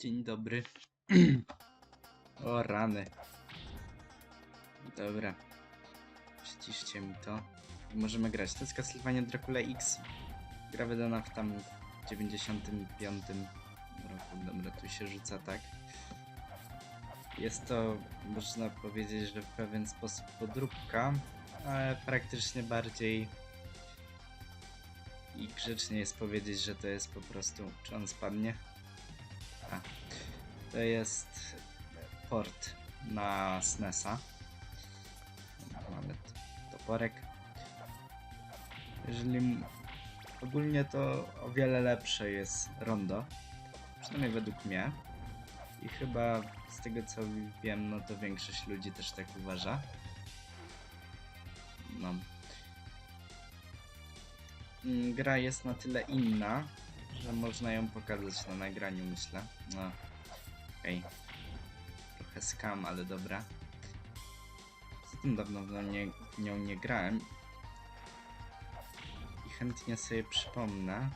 Dzień dobry. o rany. Dobra. Przyciszcie mi to. Możemy grać. To jest Castlevania Dracula X. Gra wydana w tam 95 roku. Dobra, tu się rzuca tak. Jest to, można powiedzieć, że w pewien sposób podróbka, ale praktycznie bardziej i grzecznie jest powiedzieć, że to jest po prostu. Czy on spadnie? To jest port na SNESa. Mamy toporek. Jeżeli ogólnie to o wiele lepsze jest rondo, przynajmniej według mnie. I chyba z tego co wiem, no to większość ludzi też tak uważa. No. Mm, Gra jest na tyle inna, że można ją pokazać na nagraniu, myślę. No, okej. Trochę skam, ale dobra. Z tym dawno w nie, nią nie grałem. I chętnie sobie przypomnę,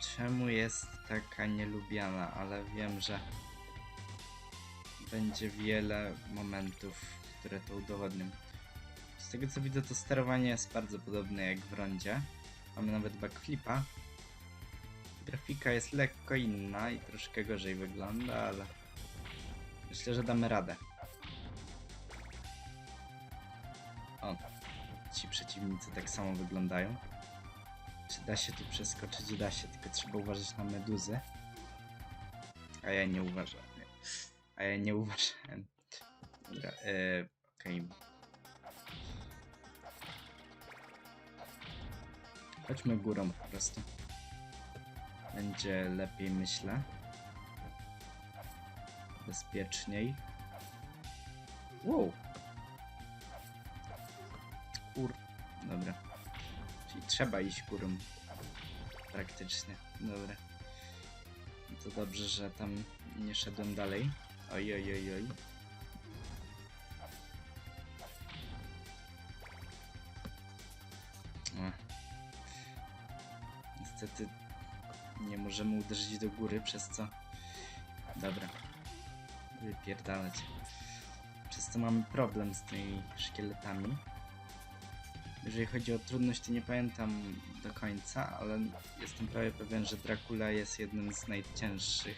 czemu jest taka nielubiana, ale wiem, że będzie wiele momentów, które to udowodnią. Z tego co widzę, to sterowanie jest bardzo podobne jak w rondzie. Mamy nawet backflipa. Grafika jest lekko inna i troszkę gorzej wygląda, ale myślę, że damy radę. O, ci przeciwnicy tak samo wyglądają. Czy da się tu przeskoczyć? Da się, tylko trzeba uważać na meduzy. A ja nie uważam. A ja nie uważałem. Dobra, e, okej. Chodźmy górą po prostu. Będzie lepiej, myślę. Bezpieczniej. Wow. Kur... Dobra. Czyli trzeba iść górą. Praktycznie. Dobra. To dobrze, że tam nie szedłem dalej. Oj, oj, oj, oj. Możemy uderzyć do góry, przez co... Dobra. Wypierdalać. Przez co mamy problem z tymi szkieletami. Jeżeli chodzi o trudność, to nie pamiętam do końca, ale jestem prawie pewien, że Dracula jest jednym z najcięższych.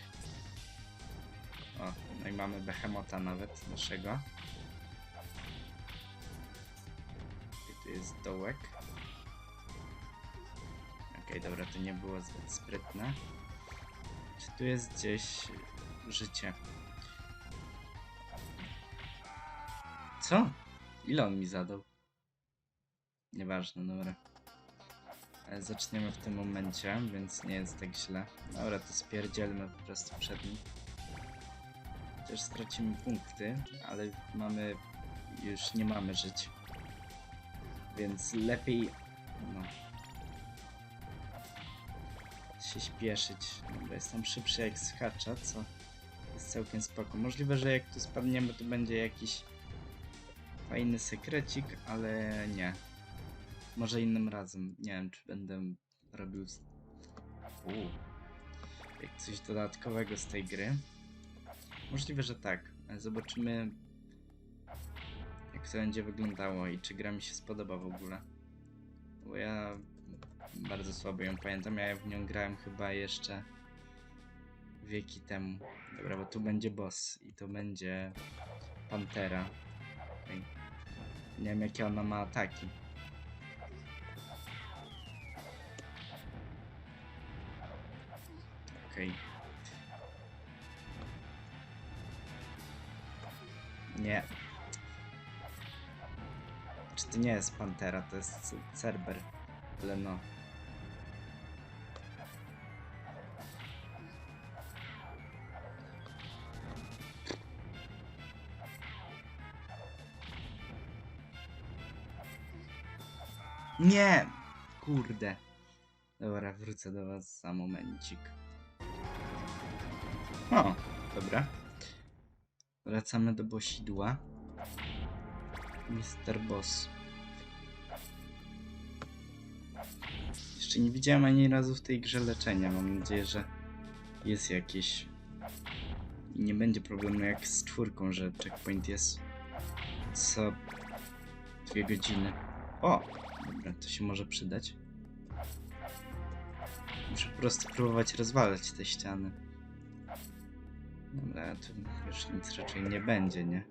O, no i mamy Behemota nawet naszego. I tu jest dołek. Okej, dobra, to nie było zbyt sprytne. Czy tu jest gdzieś życie? Co? Ile on mi zadał? Nieważne, dobra. E, Zaczniemy w tym momencie, więc nie jest tak źle. Dobra, to spierdzielmy po prostu przed nim. Chociaż stracimy punkty, ale mamy... już nie mamy żyć. Więc lepiej... no... się śpieszyć. Dobra, jestem szybszy jak skacza, co jest całkiem spoko. Możliwe, że jak tu spadniemy, to będzie jakiś fajny sekrecik, ale nie. Może innym razem. Nie wiem, czy będę robił. Uuu. Jak coś dodatkowego z tej gry. Możliwe, że tak. Zobaczymy, jak to będzie wyglądało i czy gra mi się spodoba w ogóle. Bo ja bardzo słabo ją pamiętam. Ja w nią grałem chyba jeszcze wieki temu. Dobra, bo tu będzie boss i to będzie Pantera. Nie wiem, jakie ona ma ataki. Okej. Nie. Czy to nie jest Pantera, to jest Cerber. Ale no. Nie! Kurde. Dobra, wrócę do was za momencik. O, dobra. Wracamy do bosidła. Mister Boss. Jeszcze nie widziałem ani razu w tej grze leczenia. Mam nadzieję, że jest jakieś. I nie będzie problemu jak z czwórką, że checkpoint jest co dwie godziny. O! Dobra, to się może przydać. Muszę po prostu próbować rozwalać te ściany. Dobra, tu już nic raczej nie będzie, nie?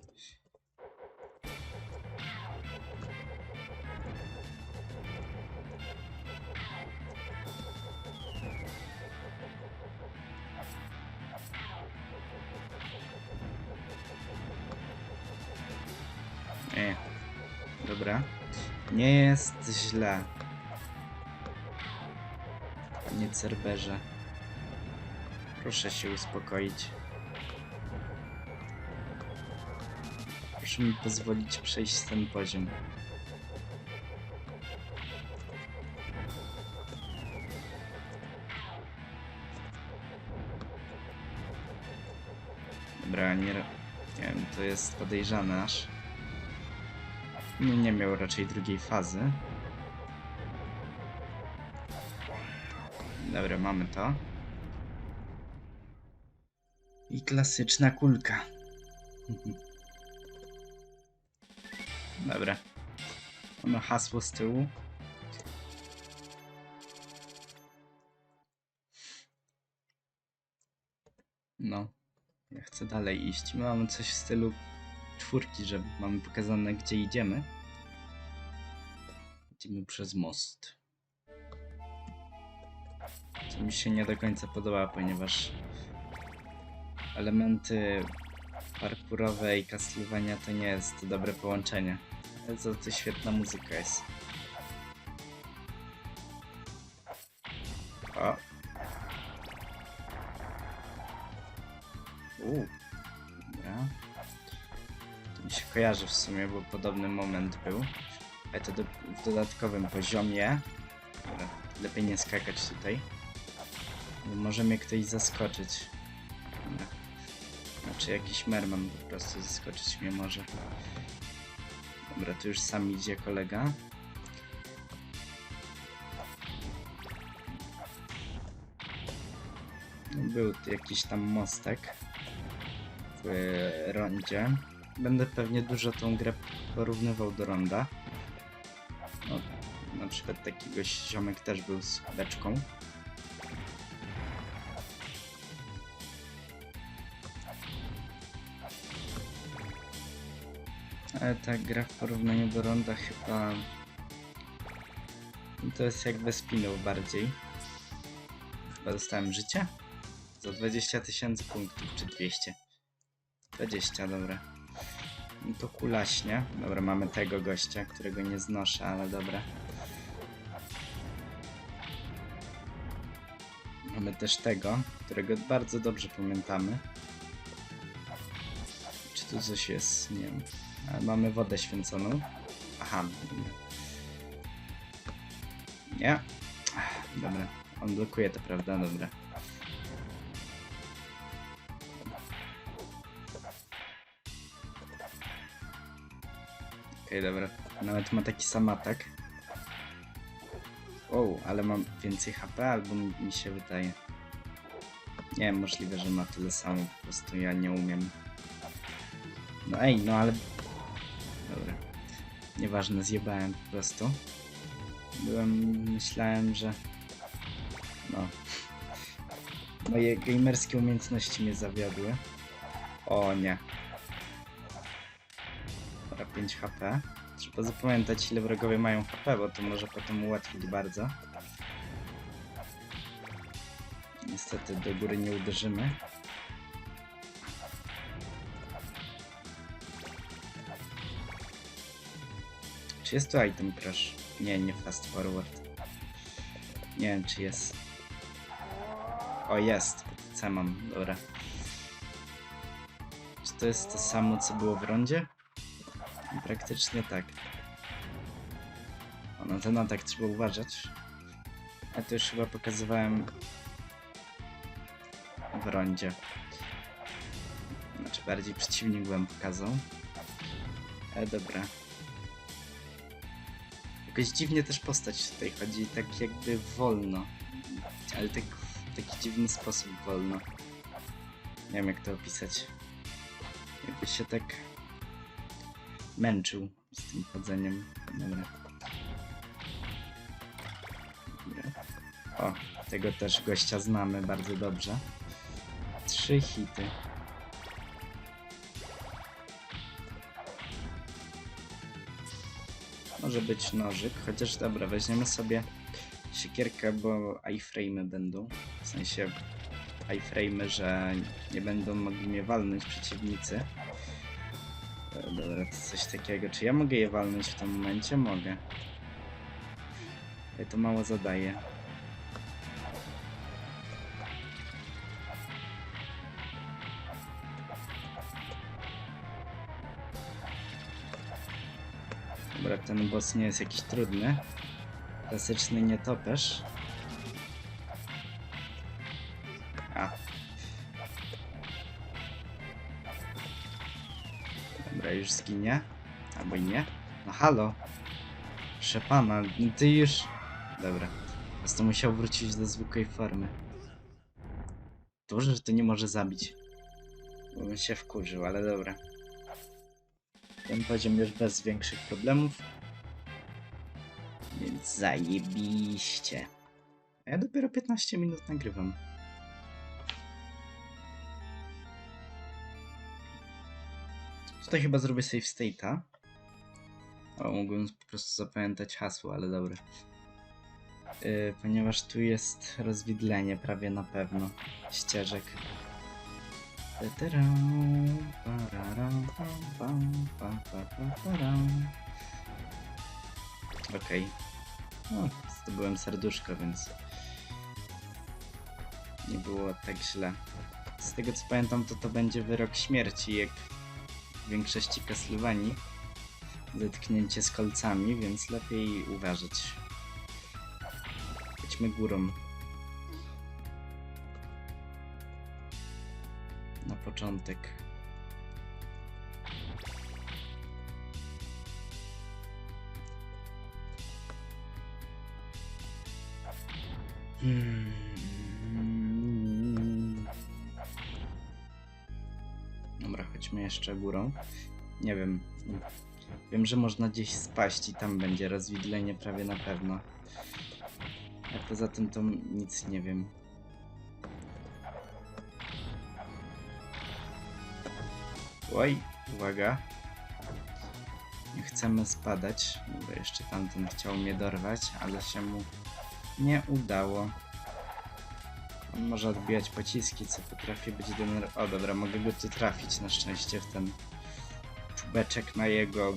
Nie jest źle. Panie Cerberze. Proszę się uspokoić. Proszę mi pozwolić przejść ten poziom. Dobra, nie, nie wiem, to jest podejrzane aż. Nie miał raczej drugiej fazy. Dobra, mamy to. I klasyczna kulka. Dobra. Ono hasło z tyłu. No. Ja chcę dalej iść. My mamy coś w stylu czwórki, że mamy pokazane gdzie idziemy. Idziemy przez most. Co mi się nie do końca podoba, ponieważ elementy parkurowe i Castlevania to nie jest dobre połączenie. Ale za to świetna muzyka jest. O! Uuu. Dobra. Mi się kojarzy w sumie, bo podobny moment był. Ale to do, w dodatkowym poziomie. Lepiej nie skakać tutaj. Bo może mnie ktoś zaskoczyć. Znaczy jakiś merman po prostu zaskoczyć mnie może. Dobra, tu już sam idzie kolega. Był tu jakiś tam mostek w e, rondzie. Będę pewnie dużo tą grę porównywał do ronda. No, na przykład takiego ziomek też był z beczką. Ale ta gra w porównaniu do ronda chyba... To jest jakby spinów bardziej. Chyba dostałem życie? Za 20 tysięcy punktów, czy 200? 20, dobra. To kulaśnie. Dobra, mamy tego gościa, którego nie znoszę, ale dobra. Mamy też tego, którego bardzo dobrze pamiętamy. Czy tu coś jest? Nie wiem. Ale mamy wodę święconą. Aha. Nie. Dobra. On blokuje to, prawda? Dobra. Okej, dobra. Nawet ma taki sam atak. O, ale mam więcej HP, albo mi, się wydaje. Nie możliwe, że ma tyle samo, po prostu ja nie umiem. No ej, no ale... Dobra. Nieważne, zjebałem po prostu. Byłem, myślałem, że... No. Moje gamerskie umiejętności mnie zawiodły. O nie. Dobra, 5 HP. Trzeba zapamiętać ile wrogowie mają HP, bo to może potem ułatwić bardzo. Niestety do góry nie uderzymy. Czy jest tu item crash? Nie, nie fast forward. Nie wiem czy jest. O jest, co mam, dobra. Czy to jest to samo co było w rondzie? Praktycznie tak. O, na ten atak trzeba uważać. A to już chyba pokazywałem w rondzie. Znaczy bardziej przeciwnik bym pokazał. Ale dobra. Jakoś dziwnie też postać tutaj chodzi, tak jakby wolno. Ale tak w taki dziwny sposób wolno. Nie wiem jak to opisać. Jakby się tak męczył z tym chodzeniem. Dobra. O, tego też gościa znamy bardzo dobrze. Trzy hity. Może być nożyk, chociaż dobra, weźmiemy sobie siekierkę, bo iframe'y będą. W sensie iframe'y, że nie będą mogli mnie walnąć przeciwnicy. Dobra, to coś takiego. Czy ja mogę je walnąć w tym momencie? Mogę. Ale to mało zadaje. Dobra, ten boss nie jest jakiś trudny. Klasyczny nietoperz. Dobra, już zginie. Albo i nie. No halo. Proszę pana, ty już... Dobra. Prostu musiał wrócić do zwykłej formy. Dobrze, że to nie może zabić. Bo bym się wkurzył, ale dobra. Ten poziom już bez większych problemów. Więc zajebiście. Ja dopiero 15 minut nagrywam. Tutaj chyba zrobię save state'a. O, mógłbym po prostu zapamiętać hasło, ale dobra. Yy, ponieważ tu jest rozwidlenie prawie na pewno ścieżek. Okej. No, zdobyłem serduszko, więc nie było tak źle. Z tego co pamiętam, to to będzie wyrok śmierci, jak większości Castlevanii. Zetknięcie z kolcami, więc lepiej uważać. Idźmy górą. Na początek. Hmm. Jeszcze górą. Nie wiem. Wiem, że można gdzieś spaść i tam będzie rozwidlenie prawie na pewno. A poza tym to nic nie wiem. Oj, uwaga. Nie chcemy spadać, bo jeszcze tamten chciał mnie dorwać, ale się mu nie udało. On może odbijać pociski, co potrafi być dener... O dobra, mogę go tu trafić na szczęście w ten czubeczek na jego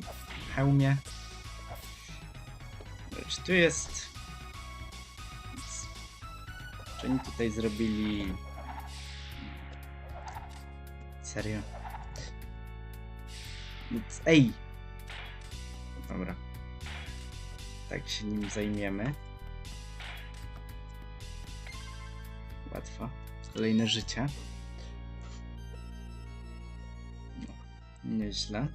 hełmie. Czy tu jest... Czy oni tutaj zrobili... Serio? Ej! Dobra. Tak się nim zajmiemy. Łatwo. Kolejne życie. No, nieźle.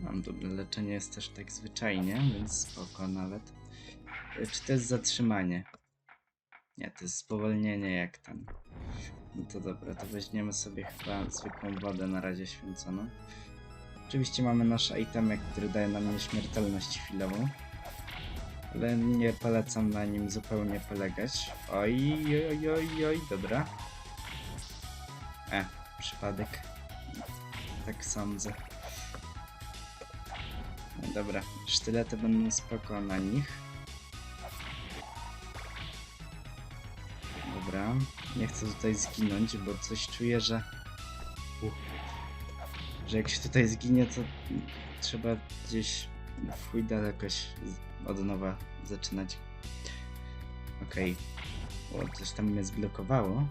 Mam dobre leczenie, jest też tak zwyczajnie, więc spoko nawet. E, Czy to jest zatrzymanie? Nie, to jest spowolnienie jak ten. No to dobra, to weźmiemy sobie chyba zwykłą wodę na razie święconą. Oczywiście mamy nasz itemek, który daje nam nieśmiertelność chwilową. Ale nie polecam na nim zupełnie polegać. Oj, oj, oj, oj, dobra. E, przypadek. Tak sądzę. No dobra, sztylety będą spoko na nich. Dobra, nie chcę tutaj zginąć, bo coś czuję, że... Że jak się tutaj zginie, to trzeba gdzieś w chuj daleko się z- od nowa zaczynać. Okej. O, coś tam mnie zblokowało.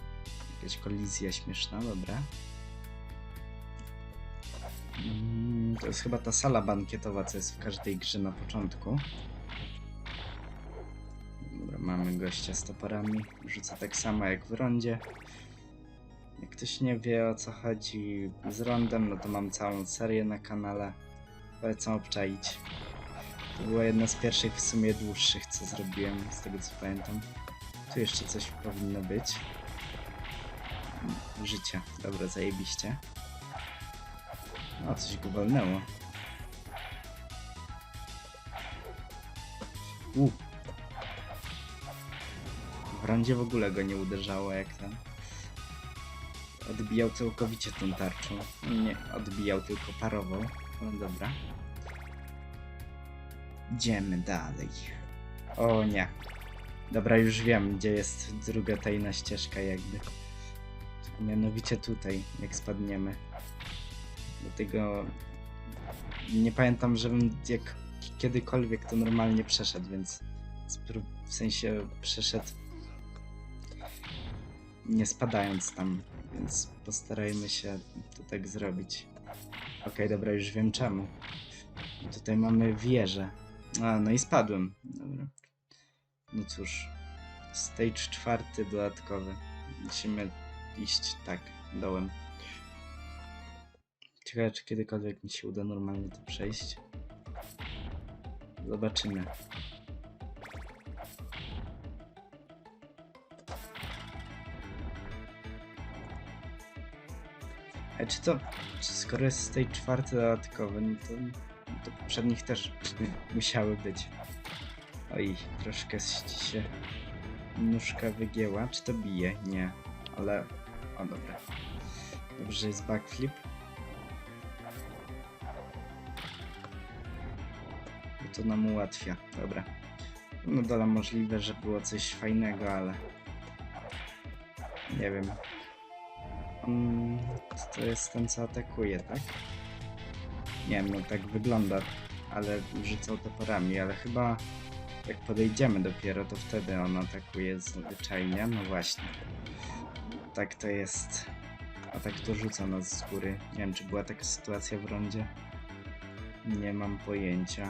Jakaś kolizja śmieszna, dobra. Mm, To jest chyba ta sala bankietowa, co jest w każdej grze na początku. Dobra, mamy gościa z toporami. Rzuca tak samo jak w rondzie. Jak ktoś nie wie o co chodzi z rondem, no to mam całą serię na kanale. Polecam obczaić. To była jedna z pierwszych, w sumie dłuższych, co zrobiłem, z tego co pamiętam. Tu jeszcze coś powinno być. Życie. Dobra, zajebiście. O, coś go walnęło. U. W rondzie w ogóle go nie uderzało jak ten. Odbijał całkowicie tą tarczą. Nie, odbijał, tylko parował. No dobra. Idziemy dalej. O nie. Dobra, już wiem, gdzie jest druga tajna ścieżka jakby. Mianowicie tutaj, jak spadniemy. Dlatego nie pamiętam, żebym jak kiedykolwiek to normalnie przeszedł, więc w sensie przeszedł nie spadając tam, więc postarajmy się to tak zrobić. Okej, dobra, już wiem czemu. Tutaj mamy wieżę. A, no i spadłem. Dobra. No cóż. Stage czwarty dodatkowy. Musimy iść tak, dołem. Ciekawe, czy kiedykolwiek mi się uda normalnie to przejść. Zobaczymy. A czy to, czy skoro jest stage czwarty dodatkowy, no to, to poprzednich też musiały być. Oj, troszkę się nóżka wygięła. Czy to bije? Nie, ale... O, dobra. Dobrze, jest backflip. Bo to nam ułatwia. Dobra. No dole możliwe, że było coś fajnego, ale... Nie wiem. Mm, to jest ten, co atakuje, tak? Nie wiem, no tak wygląda, ale rzucał toporami, ale chyba jak podejdziemy dopiero, to wtedy on atakuje zwyczajnie. No właśnie. Tak to jest. A tak to rzuca nas z góry. Nie wiem, czy była taka sytuacja w rondzie. Nie mam pojęcia.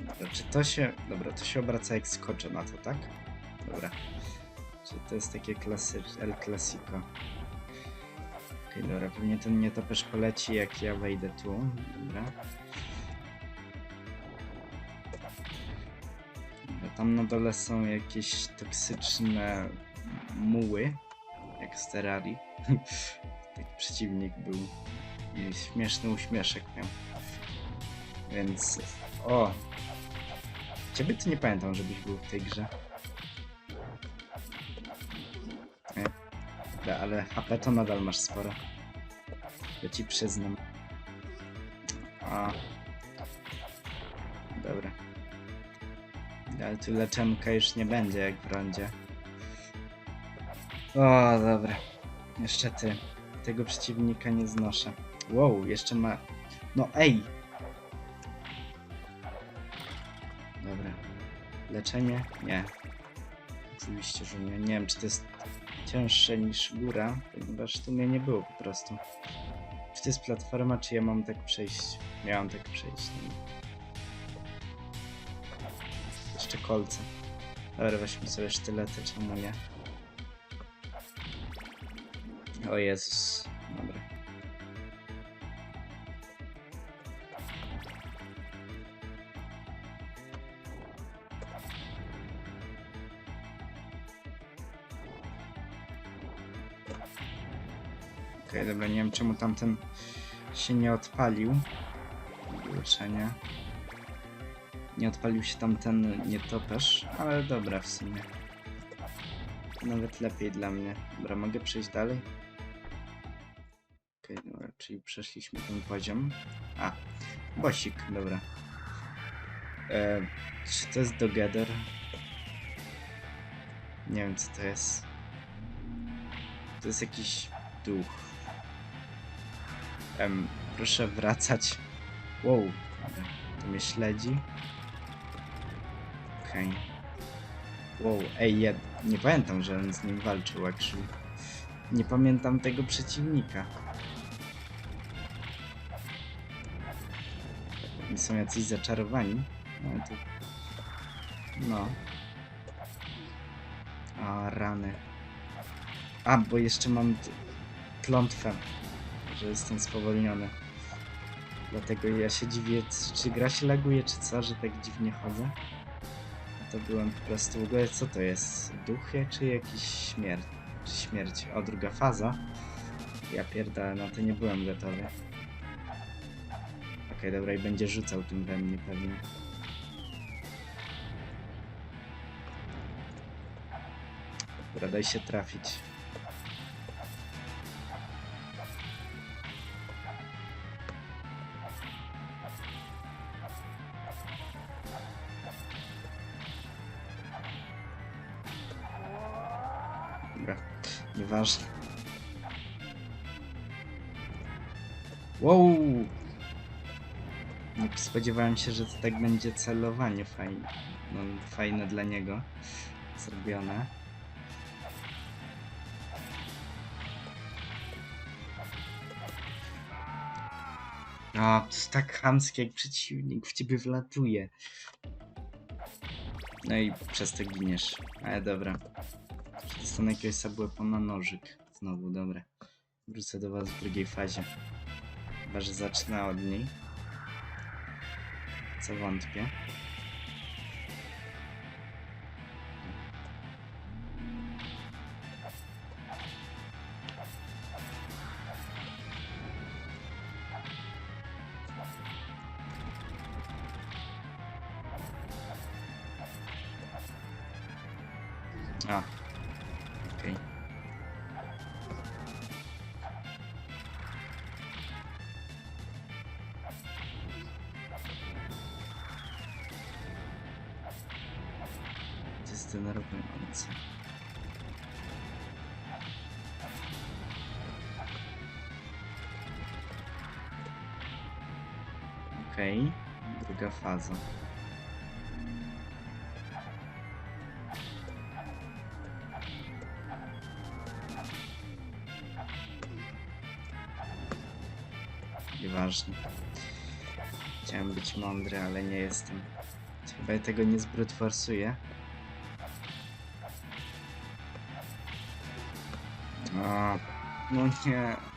Dobra, czy to się... Dobra, to się obraca jak skoczę na to, tak? Dobra. Czy to jest takie klasyczne, El Clasico. Okej, dobra, pewnie ten nietoperz poleci jak ja wejdę tu. Dobra, Tam na dole są jakieś toksyczne muły, jak z Terrarii. Taki przeciwnik był i śmieszny uśmieszek miał. Więc... O! Ciebie to nie pamiętam, żebyś był w tej grze. E, Ale HP to nadal masz sporo. Ja ci przyznam. A. Dobra. Ale tu leczemka już nie będzie jak w rondzie. O, dobra. Jeszcze ty. Tego przeciwnika nie znoszę. Wow, jeszcze ma... No ej! Dobra. Leczenie? Nie. Oczywiście, że nie. Nie wiem, czy to jest cięższe niż góra, ponieważ tu mnie nie było po prostu. Czy to jest platforma, czy ja mam tak przejść? Miałam tak przejść. Jeszcze kolce. Dobra, weźmy sobie sztylety, czemu nie? O Jezus. Dobra. Okej, dobra, nie wiem czemu tamten się nie odpalił. Leczenie. Nie odpalił się tamten nietoperz, ale dobra w sumie. Nawet lepiej dla mnie. Dobra, mogę przejść dalej? Okej, dobra, czyli przeszliśmy ten poziom. A, bosik, dobra. E, czy to jest Together? Nie wiem co to jest. To jest jakiś duch. Em, proszę wracać. Wow, to mnie śledzi. Okej. Wow, ej, ja nie pamiętam, że on z nim walczył, actually. Nie pamiętam tego przeciwnika. Oni są jacyś zaczarowani. No, no. A, rany. A, bo jeszcze mam klątwę, że jestem spowolniony. Dlatego ja się dziwię, czy gra się laguje, czy co, że tak dziwnie chodzę. byłem po prostu w ogóle, co to jest? Duchy czy jakiś śmierć? Czy śmierć? O, druga faza. Ja pierdolę, no to nie byłem gotowy. Okej, dobra, i będzie rzucał tym we mnie pewnie. Dobra, daj się trafić. Wow! Nie spodziewałem się, że to tak będzie celowanie fajne. No, fajne dla niego zrobione. A, to jest tak chamskie, jak przeciwnik w ciebie wlatuje. No i przez to giniesz. Ale dobra. Dostanę jakiegoś subweapona nożyk. Znowu, dobra. Wrócę do was w drugiej fazie. Chyba, że zacznę od niej. Co wątpię. Denerwujące. Okej, druga faza. Nieważne. Chciałem być mądry, ale nie jestem. Chyba ja tego nie zbyt no nie.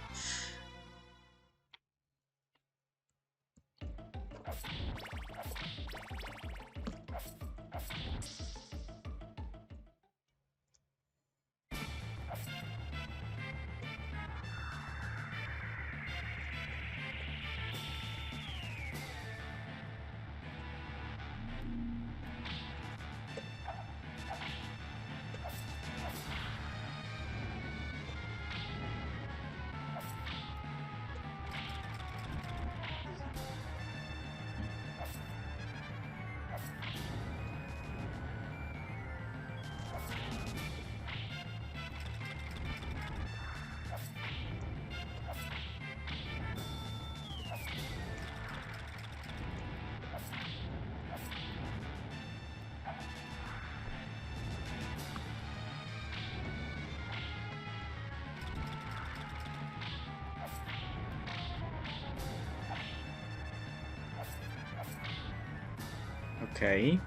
Okej.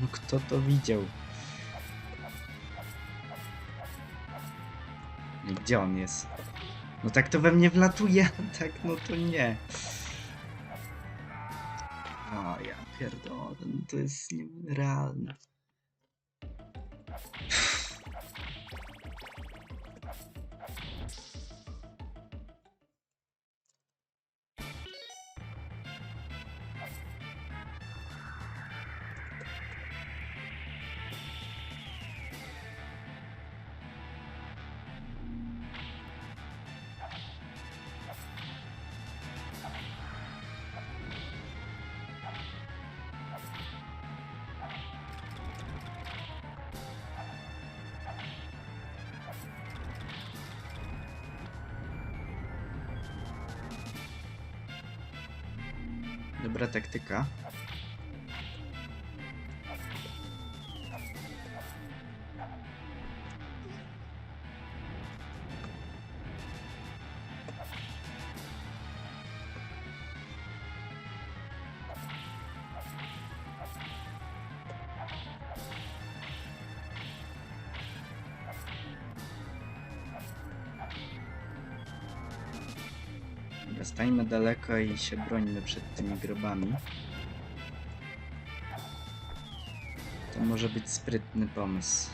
No kto to widział? Gdzie on jest? No tak to we mnie wlatuje, tak no to nie. To jest nierealne. Dobra taktyka. Stańmy daleko i się brońmy przed tymi grobami. To może być sprytny pomysł.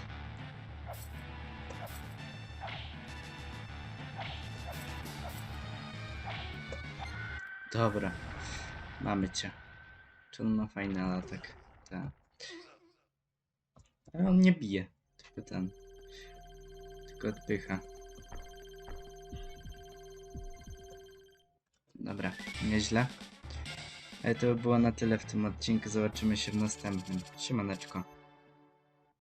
Dobra, mamy cię. Czy on ma fajny atak? Tak. Ale on nie bije, tylko ten. Tylko odpycha. Dobra, nieźle. Ale to by było na tyle w tym odcinku. Zobaczymy się w następnym. Siemaneczko.